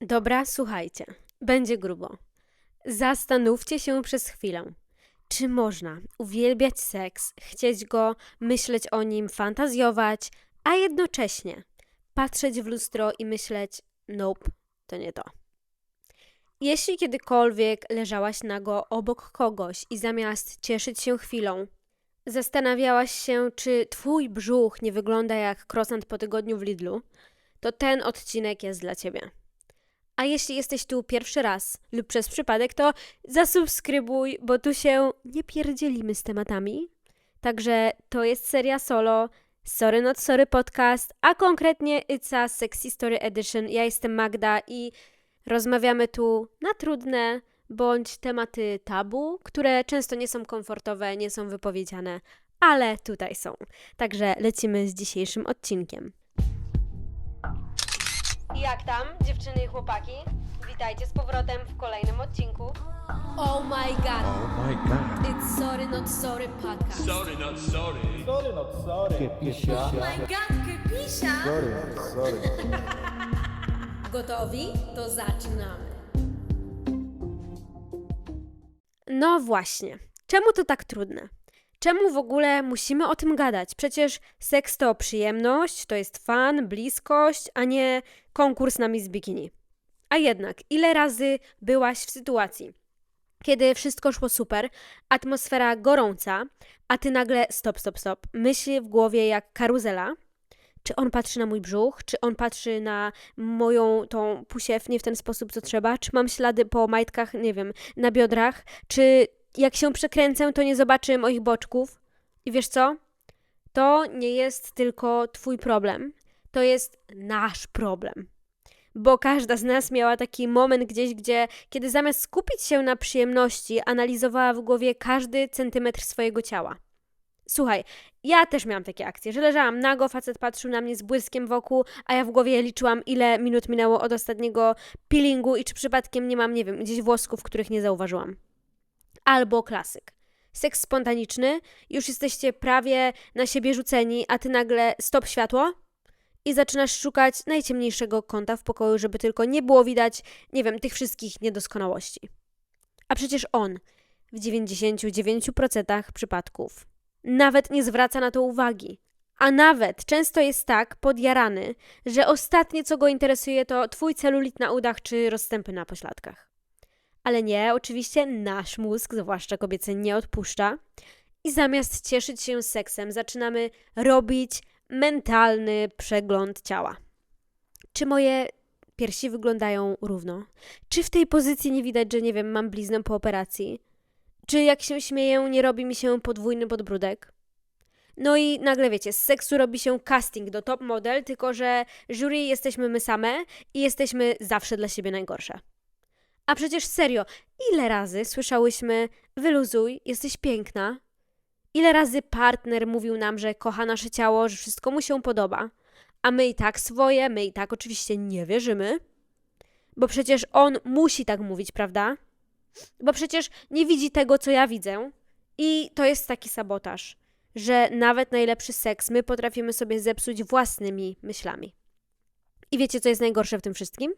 Dobra, słuchajcie, będzie grubo. Zastanówcie się przez chwilę. Czy można uwielbiać seks, chcieć go, myśleć o nim, fantazjować, a jednocześnie patrzeć w lustro i myśleć: Nope, to nie to. Jeśli kiedykolwiek leżałaś nago obok kogoś i zamiast cieszyć się chwilą, zastanawiałaś się, czy twój brzuch nie wygląda jak krosant po tygodniu w Lidlu, to ten odcinek jest dla ciebie. A jeśli jesteś tu pierwszy raz lub przez przypadek, to zasubskrybuj, bo tu się nie pierdzielimy z tematami. Także to jest seria solo, Sorry Not Sorry podcast, a konkretnie It's a Sexy Story Edition. Ja jestem Magda i rozmawiamy tu na trudne bądź tematy tabu, które często nie są komfortowe, nie są wypowiedziane, ale tutaj są. Także lecimy z dzisiejszym odcinkiem. Jak tam, dziewczyny i chłopaki? Witajcie z powrotem w kolejnym odcinku. Oh my god, Oh my god. it's Sorry Not Sorry podcast. Sorry, not sorry. Sorry, not sorry. Oh my god, kypisia! Sorry, not sorry. Gotowi? To zaczynamy. No właśnie. Czemu to tak trudne? Czemu w ogóle musimy o tym gadać? Przecież seks to przyjemność, to jest fan, bliskość, a nie konkurs na Miss Bikini. A jednak, ile razy byłaś w sytuacji, kiedy wszystko szło super, atmosfera gorąca, a ty nagle stop, stop, stop, myśli w głowie jak karuzela, czy on patrzy na mój brzuch, czy on patrzy na moją tą pusiewnię w ten sposób, co trzeba, czy mam ślady po majtkach, nie wiem, na biodrach, czy jak się przekręcę, to nie zobaczy moich boczków. I wiesz co? To nie jest tylko twój problem, to jest nasz problem. Bo każda z nas miała taki moment gdzieś, gdzie kiedy zamiast skupić się na przyjemności, analizowała w głowie każdy centymetr swojego ciała. Słuchaj, ja też miałam takie akcje, że leżałam nago, facet patrzył na mnie z błyskiem wokół, a ja w głowie liczyłam, ile minut minęło od ostatniego peelingu i czy przypadkiem nie mam, nie wiem, gdzieś włosków, których nie zauważyłam. Albo klasyk. Seks spontaniczny, już jesteście prawie na siebie rzuceni, a ty nagle stop światło i zaczynasz szukać najciemniejszego kąta w pokoju, żeby tylko nie było widać, nie wiem, tych wszystkich niedoskonałości. A przecież on w 99% przypadków nawet nie zwraca na to uwagi. A nawet często jest tak podjarany, że ostatnie co go interesuje to twój celulit na udach czy rozstępy na pośladkach. Ale nie, oczywiście nasz mózg, zwłaszcza kobiecy, nie odpuszcza. I zamiast cieszyć się seksem, zaczynamy robić mentalny przegląd ciała. Czy moje piersi wyglądają równo? Czy w tej pozycji nie widać, że nie wiem, mam bliznę po operacji? Czy jak się śmieję, nie robi mi się podwójny podbródek? No i nagle wiecie, z seksu robi się casting do top model, tylko że jury jesteśmy my same i jesteśmy zawsze dla siebie najgorsze. A przecież serio, ile razy słyszałyśmy wyluzuj, jesteś piękna? Ile razy partner mówił nam, że kocha nasze ciało, że wszystko mu się podoba? A my i tak swoje, my i tak oczywiście nie wierzymy. Bo przecież on musi tak mówić, prawda? Bo przecież nie widzi tego, co ja widzę. I to jest taki sabotaż, że nawet najlepszy seks my potrafimy sobie zepsuć własnymi myślami. I wiecie, co jest najgorsze w tym wszystkim?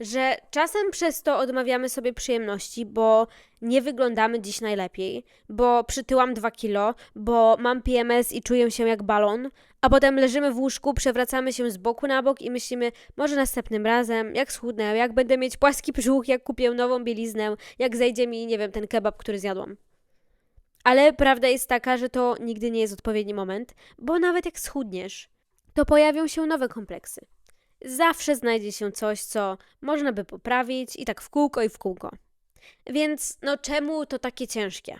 Że czasem przez to odmawiamy sobie przyjemności, bo nie wyglądamy dziś najlepiej, bo przytyłam 2 kilo, bo mam PMS i czuję się jak balon, a potem leżymy w łóżku, przewracamy się z boku na bok i myślimy, może następnym razem, jak schudnę, jak będę mieć płaski brzuch, jak kupię nową bieliznę, jak zejdzie mi, nie wiem, ten kebab, który zjadłam. Ale prawda jest taka, że to nigdy nie jest odpowiedni moment, bo nawet jak schudniesz, to pojawią się nowe kompleksy. Zawsze znajdzie się coś, co można by poprawić i tak w kółko i w kółko. Więc no czemu to takie ciężkie?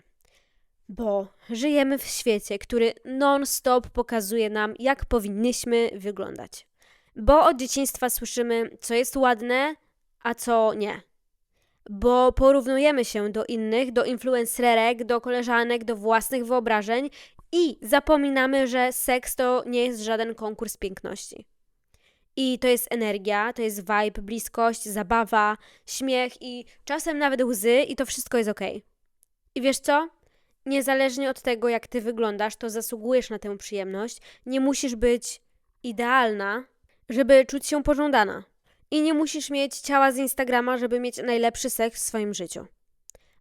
Bo żyjemy w świecie, który non-stop pokazuje nam, jak powinnyśmy wyglądać. Bo od dzieciństwa słyszymy, co jest ładne, a co nie. Bo porównujemy się do innych, do influencerek, do koleżanek, do własnych wyobrażeń i zapominamy, że seks to nie jest żaden konkurs piękności. I to jest energia, to jest vibe, bliskość, zabawa, śmiech i czasem nawet łzy, i to wszystko jest ok. I wiesz co? Niezależnie od tego, jak ty wyglądasz, to zasługujesz na tę przyjemność. Nie musisz być idealna, żeby czuć się pożądana. I nie musisz mieć ciała z Instagrama, żeby mieć najlepszy seks w swoim życiu.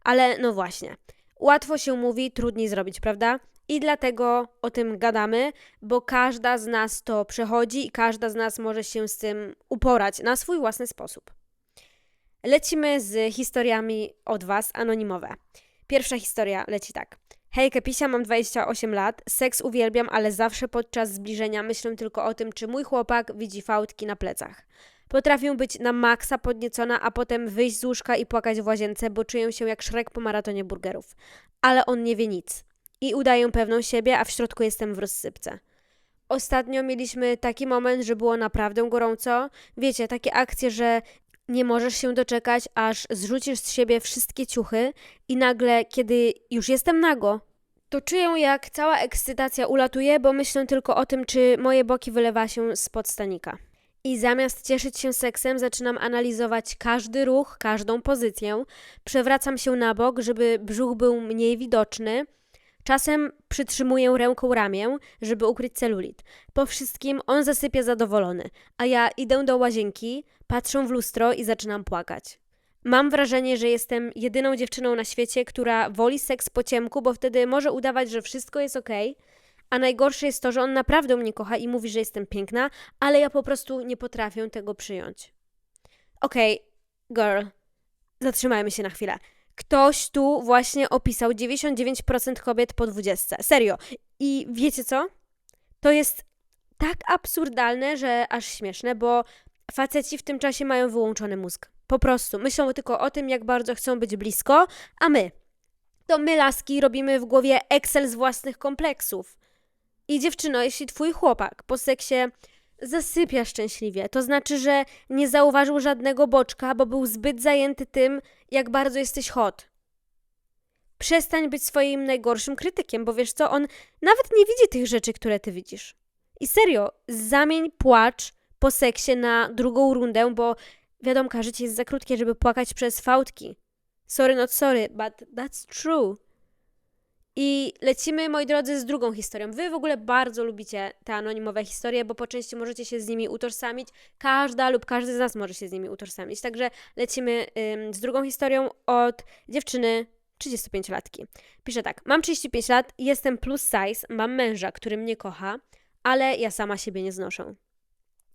Ale no właśnie, łatwo się mówi, trudniej zrobić, prawda? I dlatego o tym gadamy, bo każda z nas to przechodzi i każda z nas może się z tym uporać na swój własny sposób. Lecimy z historiami od Was, anonimowe. Pierwsza historia leci tak. Hej, Kepisia, mam 28 lat, seks uwielbiam, ale zawsze podczas zbliżenia myślę tylko o tym, czy mój chłopak widzi fałdki na plecach. Potrafię być na maksa podniecona, a potem wyjść z łóżka i płakać w łazience, bo czuję się jak szrek po maratonie burgerów. Ale on nie wie nic. I udaję pewną siebie, a w środku jestem w rozsypce. Ostatnio mieliśmy taki moment, że było naprawdę gorąco. Wiecie, takie akcje, że nie możesz się doczekać, aż zrzucisz z siebie wszystkie ciuchy i nagle, kiedy już jestem nago, to czuję jak cała ekscytacja ulatuje, bo myślę tylko o tym, czy moje boki wylewa się spod stanika. I zamiast cieszyć się seksem, zaczynam analizować każdy ruch, każdą pozycję. Przewracam się na bok, żeby brzuch był mniej widoczny. Czasem przytrzymuję ręką ramię, żeby ukryć celulit. Po wszystkim on zasypia zadowolony, a ja idę do łazienki, patrzę w lustro i zaczynam płakać. Mam wrażenie, że jestem jedyną dziewczyną na świecie, która woli seks po ciemku, bo wtedy może udawać, że wszystko jest okej. A najgorsze jest to, że on naprawdę mnie kocha i mówi, że jestem piękna, ale ja po prostu nie potrafię tego przyjąć. Okej, girl, zatrzymajmy się na chwilę. Ktoś tu właśnie opisał 99% kobiet po 20. Serio. I wiecie co? To jest tak absurdalne, że aż śmieszne, bo faceci w tym czasie mają wyłączony mózg. Po prostu. Myślą tylko o tym, jak bardzo chcą być blisko, a my. To my, laski, robimy w głowie Excel z własnych kompleksów. I dziewczyno, jeśli twój chłopak po seksie zasypia szczęśliwie, to znaczy, że nie zauważył żadnego boczka, bo był zbyt zajęty tym, jak bardzo jesteś hot. Przestań być swoim najgorszym krytykiem, bo wiesz co, on nawet nie widzi tych rzeczy, które ty widzisz. I serio, zamień płacz po seksie na drugą rundę, bo wiadomo, życie jest za krótkie, żeby płakać przez fałdki. Sorry, not sorry, but that's true. I lecimy, moi drodzy, z drugą historią. Wy w ogóle bardzo lubicie te anonimowe historie, bo po części możecie się z nimi utożsamić. Każda lub każdy z nas może się z nimi utożsamić. Także lecimy ym, z drugą historią od dziewczyny 35-latki. Pisze tak: Mam 35 lat, jestem plus size, mam męża, który mnie kocha, ale ja sama siebie nie znoszę.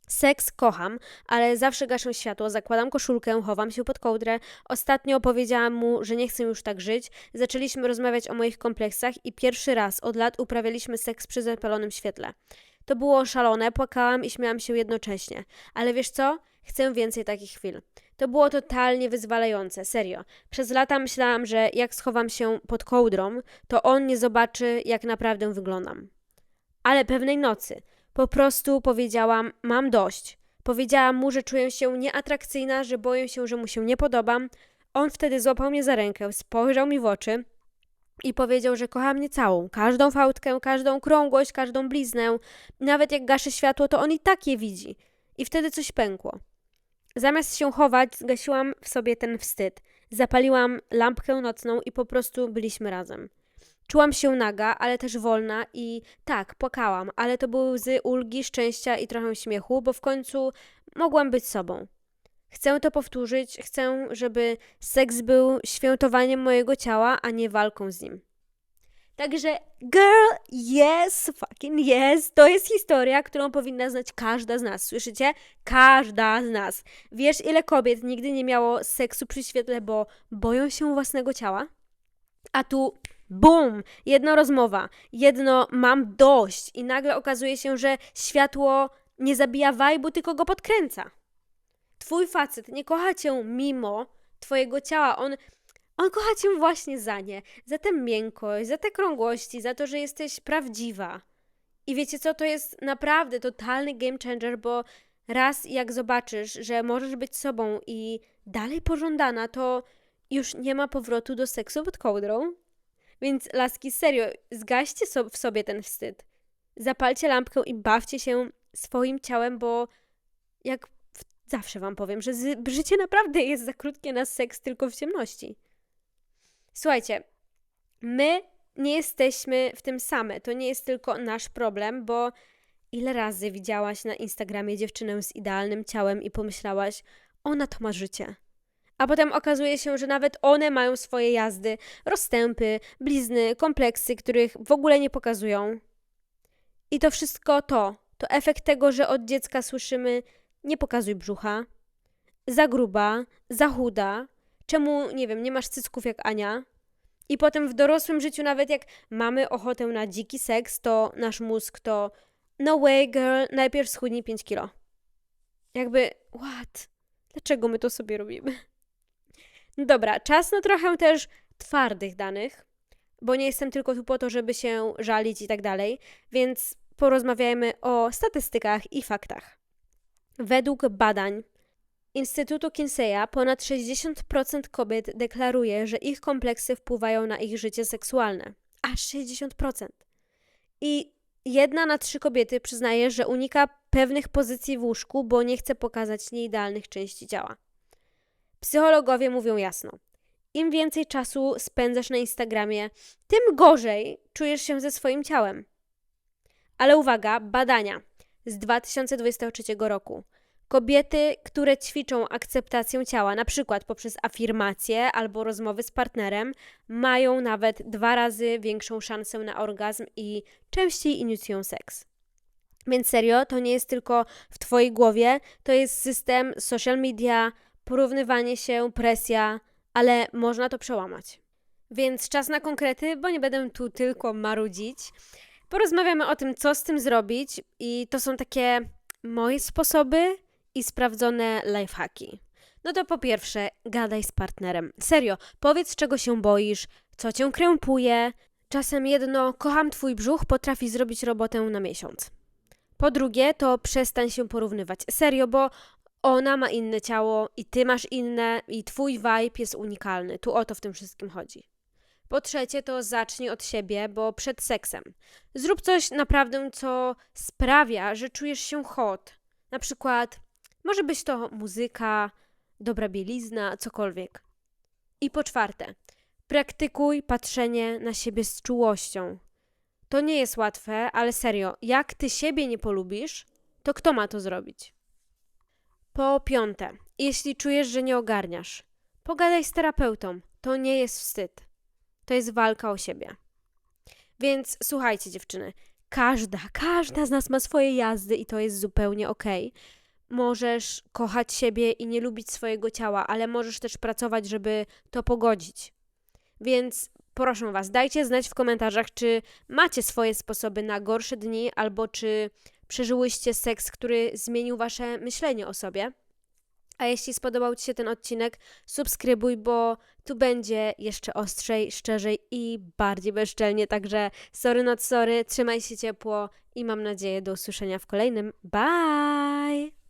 Seks kocham, ale zawsze gaszę światło, zakładam koszulkę, chowam się pod kołdrę. Ostatnio powiedziałam mu, że nie chcę już tak żyć. Zaczęliśmy rozmawiać o moich kompleksach i pierwszy raz od lat uprawialiśmy seks przy zapalonym świetle. To było szalone, płakałam i śmiałam się jednocześnie. Ale wiesz co? Chcę więcej takich chwil. To było totalnie wyzwalające, serio. Przez lata myślałam, że jak schowam się pod kołdrą, to on nie zobaczy, jak naprawdę wyglądam. Ale pewnej nocy po prostu powiedziałam: Mam dość. Powiedziałam mu, że czuję się nieatrakcyjna, że boję się, że mu się nie podobam. On wtedy złapał mnie za rękę, spojrzał mi w oczy i powiedział, że kocha mnie całą. Każdą fałdkę, każdą krągłość, każdą bliznę. Nawet jak gaszę światło, to on i tak je widzi. I wtedy coś pękło. Zamiast się chować, zgasiłam w sobie ten wstyd. Zapaliłam lampkę nocną i po prostu byliśmy razem. Czułam się naga, ale też wolna i tak, płakałam, ale to były łzy ulgi, szczęścia i trochę śmiechu, bo w końcu mogłam być sobą. Chcę to powtórzyć, chcę, żeby seks był świętowaniem mojego ciała, a nie walką z nim. Także, girl, yes, fucking yes, to jest historia, którą powinna znać każda z nas, słyszycie? Każda z nas. Wiesz, ile kobiet nigdy nie miało seksu przy świetle, bo boją się własnego ciała? A tu Bum! Jedno rozmowa, jedno mam dość i nagle okazuje się, że światło nie zabija wajbu, tylko go podkręca. Twój facet nie kocha cię mimo twojego ciała, on, on kocha cię właśnie za nie, za tę miękkość, za te krągłości, za to, że jesteś prawdziwa. I wiecie co, to jest naprawdę totalny game changer, bo raz jak zobaczysz, że możesz być sobą i dalej pożądana, to już nie ma powrotu do seksu pod kołdrą, więc laski, serio, zgaście so w sobie ten wstyd. Zapalcie lampkę i bawcie się swoim ciałem, bo jak zawsze wam powiem, że życie naprawdę jest za krótkie na seks tylko w ciemności. Słuchajcie, my nie jesteśmy w tym same. To nie jest tylko nasz problem, bo Ile razy widziałaś na Instagramie dziewczynę z idealnym ciałem i pomyślałaś, ona to ma życie. A potem okazuje się, że nawet one mają swoje jazdy, rozstępy, blizny, kompleksy, których w ogóle nie pokazują. I to wszystko to, to efekt tego, że od dziecka słyszymy: nie pokazuj brzucha, za gruba, za chuda, czemu, nie wiem, nie masz cycków jak Ania. I potem w dorosłym życiu, nawet jak mamy ochotę na dziki seks, to nasz mózg to no way, girl, najpierw schudnij 5 kilo. Jakby, what? Dlaczego my to sobie robimy? Dobra, czas na trochę też twardych danych, bo nie jestem tylko tu po to, żeby się żalić i tak dalej, więc porozmawiajmy o statystykach i faktach. Według badań Instytutu Kinseya ponad 60% kobiet deklaruje, że ich kompleksy wpływają na ich życie seksualne. Aż 60%. I jedna na trzy kobiety przyznaje, że unika pewnych pozycji w łóżku, bo nie chce pokazać nieidealnych części ciała. Psychologowie mówią jasno. Im więcej czasu spędzasz na Instagramie, tym gorzej czujesz się ze swoim ciałem. Ale uwaga, badania z 2023 roku. Kobiety, które ćwiczą akceptację ciała, na przykład poprzez afirmacje albo rozmowy z partnerem, mają nawet dwa razy większą szansę na orgazm i częściej inicjują seks. Więc serio, to nie jest tylko w Twojej głowie, to jest system, social media, porównywanie się, presja, ale można to przełamać. Więc czas na konkrety, bo nie będę tu tylko marudzić. Porozmawiamy o tym, co z tym zrobić, i to są takie moje sposoby i sprawdzone lifehacki. No to po pierwsze, gadaj z partnerem. Serio, powiedz, czego się boisz, co cię krępuje. Czasem jedno, kocham twój brzuch, potrafi zrobić robotę na miesiąc. Po drugie, to przestań się porównywać. Serio, bo ona ma inne ciało i ty masz inne i twój vibe jest unikalny. Tu o to w tym wszystkim chodzi. Po trzecie, to zacznij od siebie, bo przed seksem. Zrób coś naprawdę, co sprawia, że czujesz się hot. Na przykład, może być to muzyka, dobra bielizna, cokolwiek. I po czwarte, praktykuj patrzenie na siebie z czułością. To nie jest łatwe, ale serio, jak ty siebie nie polubisz, to kto ma to zrobić? Po piąte, jeśli czujesz, że nie ogarniasz, pogadaj z terapeutą. To nie jest wstyd. To jest walka o siebie. Więc słuchajcie, dziewczyny, każda, każda z nas ma swoje jazdy i to jest zupełnie okej. Możesz kochać siebie i nie lubić swojego ciała, ale możesz też pracować, żeby to pogodzić. Więc proszę Was, dajcie znać w komentarzach, czy macie swoje sposoby na gorsze dni, albo czy przeżyłyście seks, który zmienił Wasze myślenie o sobie. A jeśli spodobał Ci się ten odcinek, subskrybuj, bo tu będzie jeszcze ostrzej, szczerzej i bardziej bezczelnie. Także sorry not sorry, trzymaj się ciepło i mam nadzieję do usłyszenia w kolejnym. Bye!